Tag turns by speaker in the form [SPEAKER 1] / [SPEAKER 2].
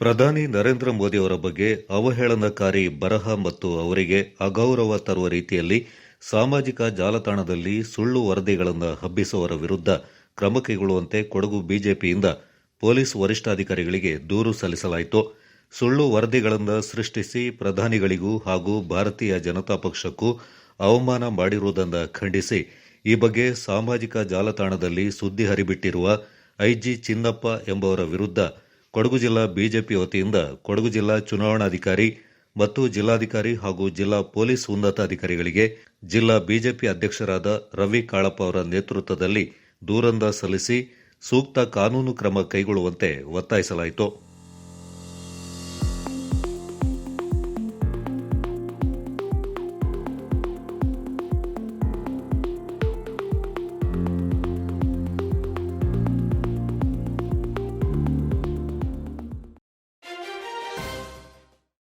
[SPEAKER 1] ಪ್ರಧಾನಿ ನರೇಂದ್ರ ಮೋದಿ ಅವರ ಬಗ್ಗೆ ಅವಹೇಳನಕಾರಿ ಬರಹ ಮತ್ತು ಅವರಿಗೆ ಅಗೌರವ ತರುವ ರೀತಿಯಲ್ಲಿ ಸಾಮಾಜಿಕ ಜಾಲತಾಣದಲ್ಲಿ ಸುಳ್ಳು ವರದಿಗಳನ್ನು ಹಬ್ಬಿಸುವವರ ವಿರುದ್ಧ ಕ್ರಮ ಕೈಗೊಳ್ಳುವಂತೆ ಕೊಡಗು ಬಿಜೆಪಿಯಿಂದ ಪೊಲೀಸ್ ವರಿಷ್ಠಾಧಿಕಾರಿಗಳಿಗೆ ದೂರು ಸಲ್ಲಿಸಲಾಯಿತು. ಸುಳ್ಳು ವರದಿಗಳನ್ನು ಸೃಷ್ಟಿಸಿ ಪ್ರಧಾನಿಗಳಿಗೂ ಹಾಗೂ ಭಾರತೀಯ ಜನತಾ ಪಕ್ಷಕ್ಕೂ ಅವಮಾನ ಮಾಡಿರುವುದನ್ನು ಖಂಡಿಸಿ ಈ ಬಗ್ಗೆ ಸಾಮಾಜಿಕ ಜಾಲತಾಣದಲ್ಲಿ ಸುದ್ದಿ ಹರಿಬಿಟ್ಟಿರುವ ಐಜಿ ಚಿನ್ನಪ್ಪ ಎಂಬವರ ವಿರುದ್ಧ ಕೊಡಗು ಜಿಲ್ಲಾ ಬಿಜೆಪಿ ವತಿಯಿಂದ ಕೊಡಗು ಜಿಲ್ಲಾ ಚುನಾವಣಾಧಿಕಾರಿ ಮತ್ತು ಜಿಲ್ಲಾಧಿಕಾರಿ ಹಾಗೂ ಜಿಲ್ಲಾ ಪೊಲೀಸ್ ಉನ್ನತಾಧಿಕಾರಿಗಳಿಗೆ ಜಿಲ್ಲಾ ಬಿಜೆಪಿ ಅಧ್ಯಕ್ಷರಾದ ರವಿ ಕಾಳಪ್ಪ ಅವರ ನೇತೃತ್ವದಲ್ಲಿ ದೂರಂದ ಸಲ್ಲಿಸಿ ಸೂಕ್ತ ಕಾನೂನು ಕ್ರಮ ಕೈಗೊಳ್ಳುವಂತೆ ಒತ್ತಾಯಿಸಲಾಯಿತು.